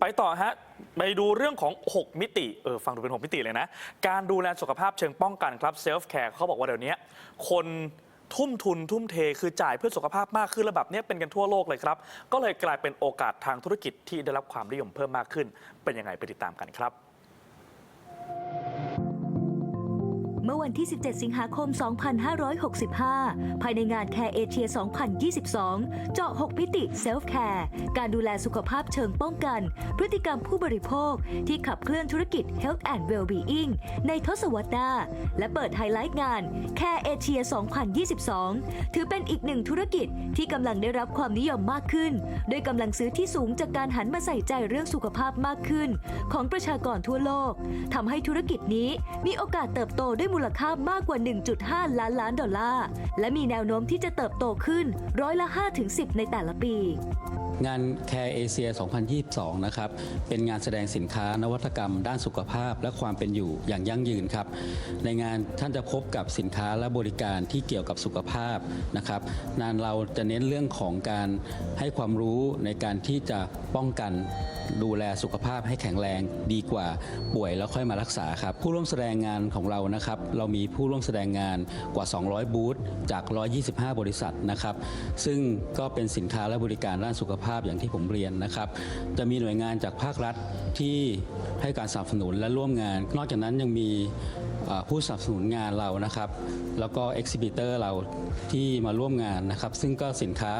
ไปต่อฮะ ไปดูเรื่องของ 6 มิติ เออ ฟังดูเป็น 6 มิติเลยนะ การดูแลสุขภาพเชิงป้องกันครับเซลฟ์แคร์เขาบอกว่าเดี๋ยวนี้คนทุ่มทุนทุ่มเทคือจ่ายเพื่อสุขภาพมากขึ้นระแบบนี้เป็นกันทั่วโลกเลยครับ ก็เลยกลายเป็นโอกาสทางธุรกิจที่ได้รับความนิยมเพิ่มมากขึ้น เป็นยังไงไปติดตามกันครับ วันที่ 17 สิงหาคม 2565 ภายในงาน Care Asia 2022 เจาะ 6 มิติ Self Care การดูแลสุขภาพเชิงป้องกัน พฤติกรรมผู้บริโภค ที่ขับเคลื่อนธุรกิจ Health and Wellbeing ในทศวรรษหน้า และเปิดไฮไลท์งาน Care Asia 2022 ถือเป็นอีกหนึ่งธุรกิจที่กำลังได้รับความนิยมมากขึ้น โดยกำลังซื้อที่สูงจากการหันมาใส่ใจเรื่องสุขภาพมากขึ้น ของประชากรทั่วโลกทำให้ธุรกิจนี้มีโอกาสเติบโตด้วยมูลค่ามากกว่า 1.5 ล้านล้านดอลลาร์ และมีแนวโน้มที่จะเติบโตขึ้นร้อยละ 5-10 ในแต่ละปี งาน Care Asia 2022 นะครับ เป็นงานแสดงสินค้านวัตกรรม ด้านสุขภาพและความเป็นอยู่อย่างยั่งยืนครับ ในงานท่านจะพบกับสินค้าและบริการที่เกี่ยวกับสุขภาพนะครับงานเราจะเน้นเรื่องของการให้ความรู้ในการที่จะป้องกันดูแลสุขภาพให้แข็งแรงดีกว่าป่วยแล้วค่อยมารักษาครับ ผู้ร่วมแสดงงานของเรานะครับ เรามีผู้ร่วมแสดงงานกว่า 200 บูธจาก 125 บริษัทนะครับ ซึ่งก็เป็นสินค้าและบริการด้านสุขภาพอย่างที่ผมเรียนนะครับ จะมีหน่วยงานจากภาครัฐที่ให้การสนับสนุนและร่วมงาน นอกจากนั้นยังมีผู้สนับสนุนงานเรานะครับ แล้วก็เอ็กซิบิเตอร์เราที่มาร่วมงานนะครับ ซึ่งก็สินค้า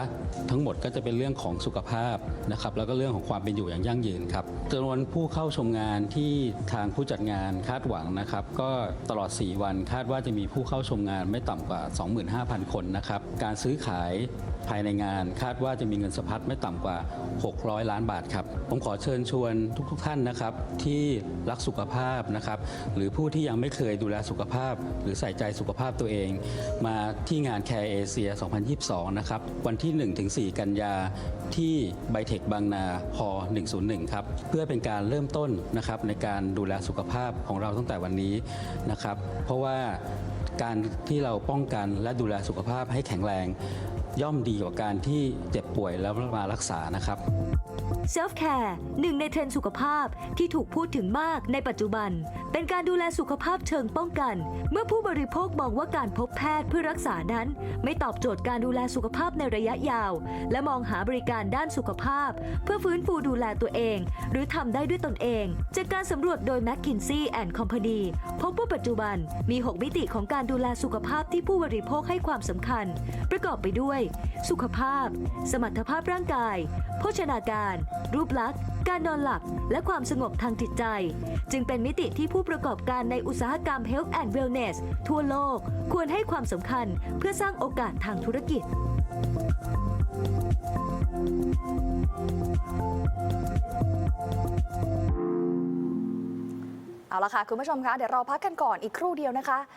ทั้งหมดก็จะเป็นเรื่องของสุขภาพนะครับ แล้วก็เรื่องของความเป็นอยู่อย่างยั่งยืนครับจำนวนผู้เข้าชมงานที่ทางผู้จัดงานคาดหวังนะครับ ก็ตลอด 4 วันคาดว่าจะมีผู้เข้าชมงานไม่ต่ำกว่า 25,000 คนนะครับ การซื้อขาย ภายในงาน คาดว่าจะมีเงินสะพัดไม่ต่ำกว่า 600 ล้านบาทครับ ผมขอเชิญชวนทุกๆท่านนะครับ ที่รักสุขภาพนะครับ หรือผู้ที่ยังไม่เคยดูแลสุขภาพ หรือใส่ใจสุขภาพตัวเอง มาที่งาน Care Asia 2022 นะครับ วันที่ 1-4 กันยาที่ไบเทคบางนาฮอ101 ครับ เพื่อเป็นการเริ่มต้นนะครับในการดูแลสุขภาพของเราตั้งแต่วันนี้นะครับ เพราะว่าการที่เราป้องกันและดูแลสุขภาพให้แข็งแรง ย่อมดีกว่าการที่เจ็บป่วยแล้วมารักษานะครับ Self Care หนึ่งในเทรนด์สุขภาพที่ถูกพูดถึงมากในปัจจุบัน เป็นการดูแลสุขภาพเชิงป้องกัน เมื่อผู้บริโภคมองว่าการพบแพทย์เพื่อรักษานั้น ไม่ตอบโจทย์การดูแลสุขภาพในระยะยาว และมองหาบริการด้านสุขภาพ เพื่อฟื้นฟูดูแลตัวเอง หรือทำได้ด้วยตนเอง จากการสำรวจโดย McKinsey and Company พบว่าปัจจุบันมี 6 มิติของการดูแลสุขภาพที่ผู้บริโภคให้ความสำคัญ ประกอบไปด้วย สุขภาพ สมรรถภาพร่างกาย โภชนาการรูปลักษณ์ การนอนหลับ และความสงบทางจิตใจ จึงเป็นมิติที่ผู้ประกอบการในอุตสาหกรรม Health and Wellness ทั่วโลก ควรให้ความสำคัญเพื่อสร้างโอกาสทางธุรกิจ เอาละค่ะ คุณผู้ชมคะ เดี๋ยวเราพักกันก่อนอีกครู่เดียวนะคะ